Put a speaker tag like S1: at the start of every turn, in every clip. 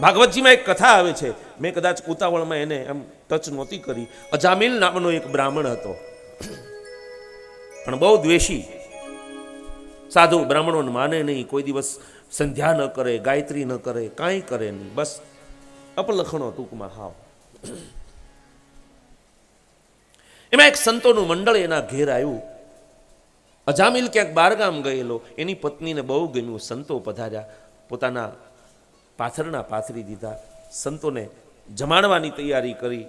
S1: ભાગવતજીમાં એક કથા આવે છે. મેં કદાચ ઉતાવળમાં એને એમ ટચ નહોતી કરી. અજામિલ નામનો એક બ્રાહ્મણ હતો. પણ બહુ દ્વેષી. સાધુ બ્રાહ્મણોને માને નહીં, કોઈ દિવસ સંધ્યા ન કરે, ગાયત્રી ન કરે, કાંઈ કરે નહીં. બસ અપલખણો ટૂંકમાં હાવ. એમાં એક સંતોનું મંડળ એના ઘેર આવ્યું. અજામિલ ક્યાંક બારગામ ગયેલો. એની પત્નીને બહુ ગમ્યું. સંતો પધાર્યા. પોતાના પાથરના પાથરી દીધા. સંતોને જમાડવાની તૈયારી કરી.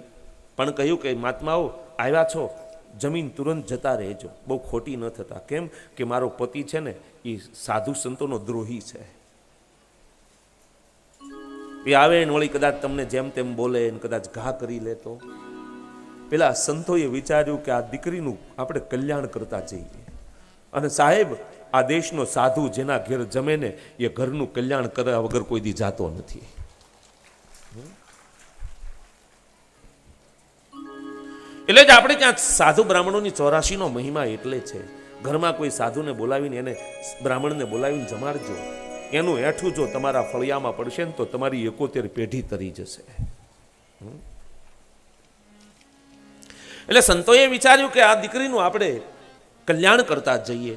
S1: પણ કહ્યું કે મહાત્માઓ આવ્યા છો? જમીન તુરંત જતા રહેજો. બહુ ખોટી ન થતા. કેમ કે મારો પતિ છે ને, એ સાધુ સંતોનો દ્રોહી છે. એ આવે ને વળી કદાચ તમને જેમ તેમ બોલે ને કદાચ ઘા કરી લેતો. પેલા સંતોએ વિચાર્યું કે આ દીકરીનું આપણે કલ્યાણ કરતા જઈએ. અને સાહેબ આ દેશનો સાધુ જેના ઘેર જમે ને એ ઘરનું કલ્યાણ કર્યા વગર કોઈ દી જાતો નથી. એટલે જ આપણે ત્યાં સાધુ બ્રાહ્મણોની ચોરાશીનો મહિમા એટલે છે. ઘરમાં કોઈ સાધુને બોલાવીને એને બ્રાહ્મણને બોલાવીને જમાડજો. એનું હેઠું જો તમારા ફળિયામાં પડશે ને તો તમારી એકોતેર પેઢી તરી જશે. એટલે સંતોએ વિચાર્યું કે આ દીકરીનું આપણે કલ્યાણ કરતા જઈએ.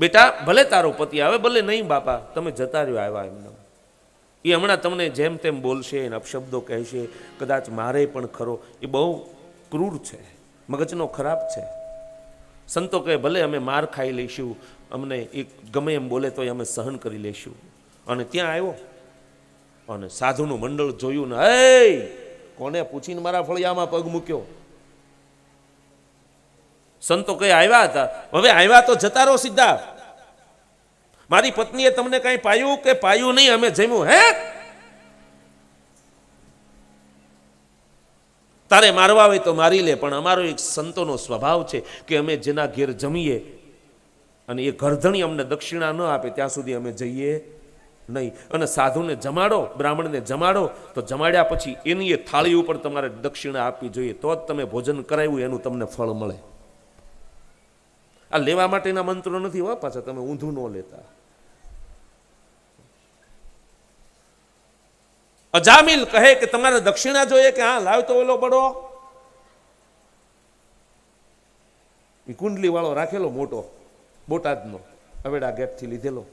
S1: બેટા, ભલે તારો પતિ આવે, ભલે નહીં બાપા, તમે જતા રહ્યો, આવ્યા એમને એ હમણાં તમને જેમ તેમ બોલશે, એને અપશબ્દો કહેશે, કદાચ મારે પણ ખરો. એ બહુ ક્રૂર છે, મગજનો ખરાબ છે. સંતો કહે, ભલે અમે માર ખાઈ લઈશું, અમને એ ગમે એમ બોલે તોય અમે સહન કરી લઈશું. અને ત્યાં આવ્યો. અને સાધુનું મંડળ જોયું ને, હે, કોને પૂછીને મારા ફળિયામાં પગ મૂક્યો? સંતો કઈ આવ્યા હતા. હવે આવ્યા તો જતા રહો સીધા. મારી પત્નીએ તમને કઈ પાયું કે પાયું નહીં? અમે જમ્યું, હે? તારે મારવા હોય તો મારી લે, પણ અમારો એક સંતોનો સ્વભાવ છે કે અમે જેના ઘેર જમીએ અને એ ગરધણી અમને દક્ષિણા ન આપે, ત્યાં સુધી અમે જઈએ નહીં. અને સાધુને જમાડો, બ્રાહ્મણને જમાડો, તો જમાડ્યા પછી એની એ થાળી ઉપર તમારે દક્ષિણા આપવી જોઈએ, તો જ તમે ભોજન કરાવ્યું, એનું તમને ફળ મળે. આ લેવા માટેના મંત્રો નથી હો, પાછા તમે ઊંધું ન લેતા. અજામિલ કહે કે તમારે દક્ષિણા જોઈએ કે હા લાવ તો ઓલો બડો એ કુંડલી વાળો રાખેલો મોટો, બોટાદનો, અવેડા ગેટથી લીધેલો.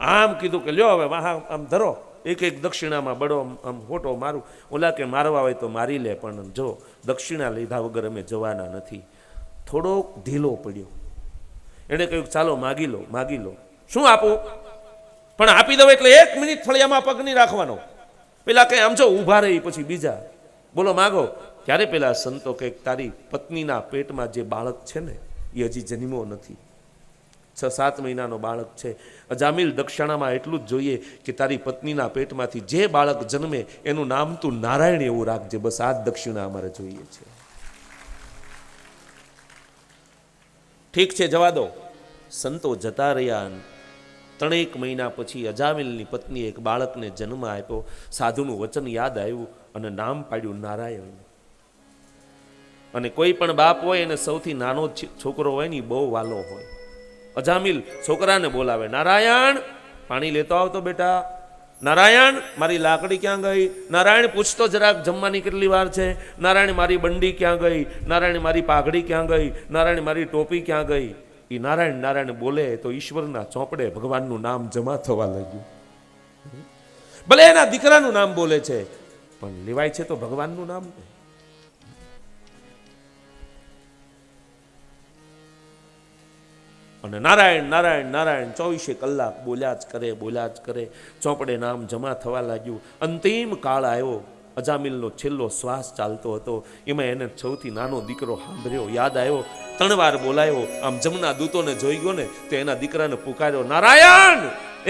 S1: આમ કીધું કે લ્યો હવે વાહ, આમ ધરો. એક એક દક્ષિણામાં બડો આમ- ફોટો મારું. ઓલા કે મારવા હોય તો મારી લે, પણ જો દક્ષિણા લીધા વગર અમે જવાના નથી. થોડોક ઢીલો પડ્યો. એણે કહ્યું, ચાલો, માગી લો માગી લો. શું આપું? પણ આપી દઉં એટલે એક મિનિટ ફળિયામાં પગ નહીં રાખવાનો. પેલા કઈ આમ જો, ઊભા રહી, પછી બીજા. બોલો, માગો ત્યારે પેલા સંતો કે તારી પત્નીના પેટમાં જે બાળક છે ને, એ હજી જન્મ્યો નથી? છ, સાત મહિનાનો બાળક છે. અજામિલ દક્ષિણામાં એટલું જ જોઈએ કે તારી પત્નીના પેટમાંથી જે બાળક જન્મે, એનું નામ તું નારાયણ એવું રાખજે. બસ આ દક્ષિણા અમારે જોઈએ છે. ઠીક છે, જવા દો. સંતો જતા રહ્યા ત્રણેક મહિના પછી અજામિલની પત્નીએ એક બાળકને જન્મ આપ્યો. સાધુનું વચન યાદ આવ્યું અને નામ પાડ્યું નારાયણ. અને કોઈ પણ બાપ હોય એને સૌથી નાનો છોકરો હોય ને બહુ વાલો હોય. અજામિલ છોકરાને બોલાવે, નારાયણ, પાણી લેતો આવતો બેટા. નારાયણ, મારી લાકડી ક્યાં ગઈ? નારાયણ પૂછતો જરાક, જમવાની કેટલી વાર છે? નારાયણ, મારી બંડી ક્યાં ગઈ? નારાયણ, મારી પાઘડી ક્યાં ગઈ? નારાયણ, મારી ટોપી ક્યાં ગઈ? એ નારાયણ નારાયણ બોલે તો ઈશ્વરના ચોપડે ભગવાનનું નામ જમા થવા લાગ્યું. ભલે એના દીકરાનું નામ બોલે છે, પણ લેવાય છે તો ભગવાનનું નામ અને નારાયણ નારાયણ નારાયણ ચોવીસે કલાક બોલ્યા જ કરે, બોલ્યા જ કરે, ચોપડે નામ જમા થવા લાગ્યું. અંતિમ કાળ આવ્યો. અજામિલનો છેલ્લો શ્વાસ ચાલતો હતો. એમાં એને સૌથી નાનો દીકરો સાંભળ્યો, યાદ આવ્યો ત્રણ વાર બોલાયો. આમ જમના દૂતોને જોઈ ગયો ને, તો એના દીકરાને પુકાર્યો, નારાયણ!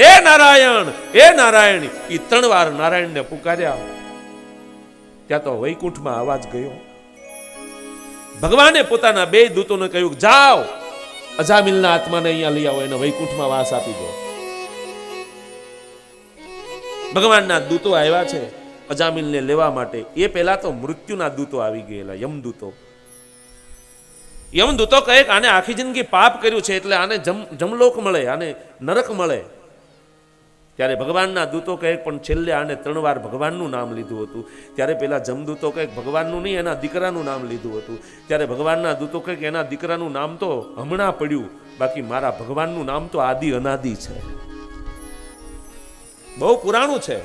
S1: એ નારાયણ! એ નારાયણ! એ ત્રણ વાર નારાયણને પુકાર્યા. ત્યાં તો વૈકુંઠમાં અવાજ ગયો. ભગવાને પોતાના બે દૂતોને કહ્યું, જાઓ, અજામિલના આત્માને અહીંયા લઈ આવો. એને વૈકુંઠમાં વાસ આપી દો. ભગવાનના દૂતો આવ્યા છે અજામિલને લેવા માટે. એ પહેલા તો મૃત્યુના દૂતો આવી ગયેલા, યમદૂતો. યમદૂતો કહે કે આને આખી જિંદગી પાપ કર્યું છે એટલે આને જમ જમલોક મળે, આને નરક મળે. ત્યારે ભગવાનના દૂતો કહે પણ છેલ્લે આને ત્રણ વાર ભગવાનનું નામ લીધું હતું. ત્યારે પેલા જમદૂતો કહે ભગવાનનું નહીં, એના દીકરાનું નામ લીધું હતું. ત્યારે ભગવાનના દૂતો કહે કે એના દીકરાનું નામ તો હમણાં પડ્યું. બાકી મારા ભગવાનનું નામ તો આદિ અનાદિ છે. બહુ પુરાણું છે.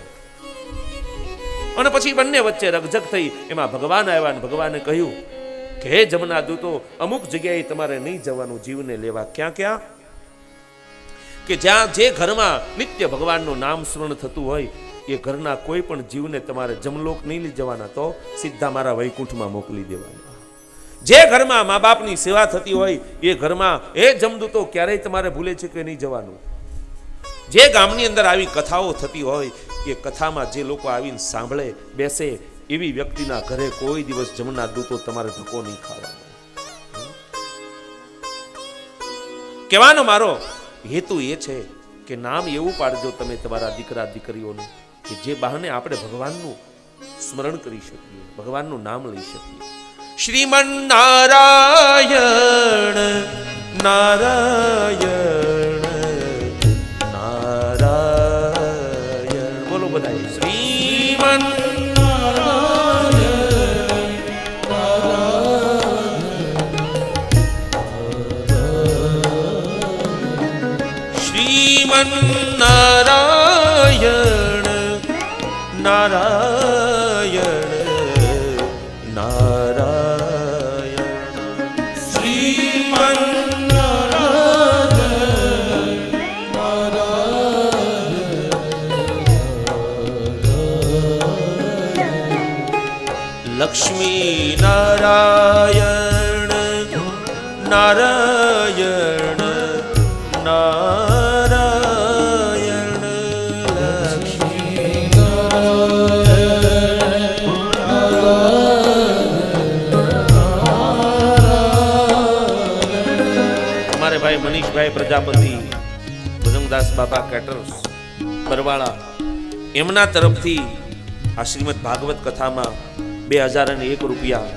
S1: અને પછી બંને વચ્ચે રકઝક થઈ. એમાં ભગવાન આવ્યા અને ભગવાને કહ્યું કે જમના દૂતો, અમુક જગ્યાએ તમારે નહીં જવાનું, જીવને લેવા ક્યાં ક્યાં? કે જ્યાં જે ઘરમાં નિત્ય ભગવાનનું નામ સ્મરણ થતું હોય, એ ઘરના કોઈ પણ જીવને તમારે જમલોક નહીં લઈ જવાના, તો સીધા મારા વૈકુંઠમાં મોકલી દેવાના. જે ઘરમાં મા બાપની સેવા થતી હોય, એ ઘરમાં એ જમદૂતો, ક્યારેય તમારે ભૂલે છે કે નહીં જવાનું? જે ગામની અંદર આવી કથાઓ થતી હોય, એ કથામાં જે લોકો આવીને સાંભળે, બેસે એવી વ્યક્તિના ઘરે કોઈ દિવસ જમના દૂતો તમારે ધક્કો નહીં ખાવાનો. કહેવાનો મારો હેતુ એ છે કે નામ એવું પાડજો તમે તમારા દીકરા દીકરીઓનું કે જે બહાને આપણે ભગવાનનું સ્મરણ કરી શકીએ, ભગવાનનું નામ લઈ શકીએ. શ્રીમન નારાયણ નારાયણ. શ્રીમન નારાયણ નારાયણ નારાયણ શ્રીમન લક્ષ્મી નારાયણ નારાયણ ભાઈ પ્રજાપતિ. ભુજંગદાસ બાબા કેટર્સ, બરવાળા, એમના તરફથી આ શ્રીમદ ભાગવત કથામાં બે હજાર અને એક રૂપિયા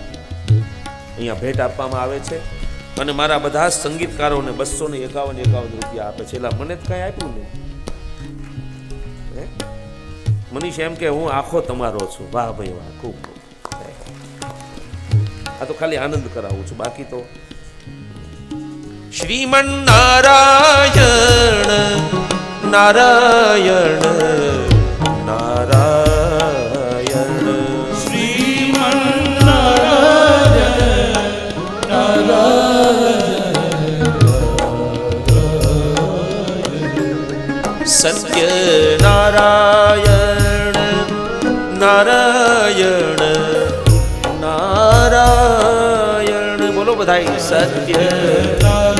S1: અહીંયા ભેટ આપવામાં આવે છે અને મારા બધા સંગીતકારોને બસો ને એકાવન એકાવન રૂપિયા આપે છે. એટલે મને જ કાંઈ આપ્યું નહીં. મનીષ એમ કે હું આખો તમારો છું. વાહ ભાઈ વાહ, ખૂબ. આ તો ખાલી આનંદ કરાવું છું. બાકી તો શ્રીમન નારાયણ નારાયણ નારાયણ સત્ય નારાયણ નારાયણ નારાયણ બોલો બધા સત્ય સૂર્ય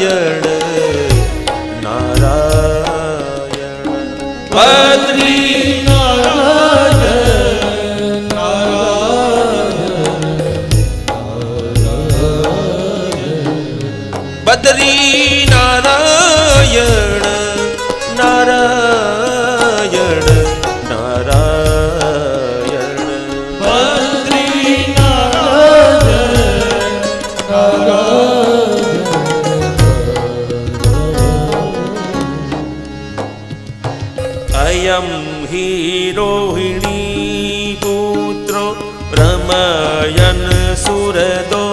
S1: નારાયણ નારાયણ. બદ્રી બદ્રી નારાયણ. અયમ હીરોહિણી પુત્રો રમયન સુરદો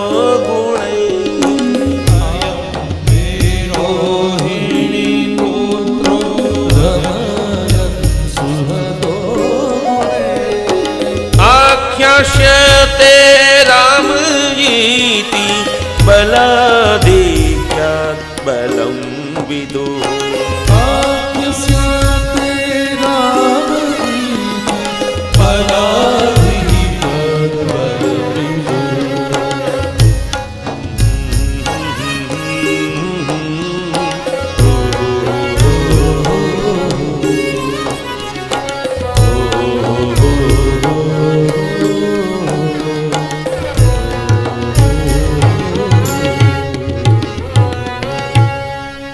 S1: તે રામ જીતી બલદ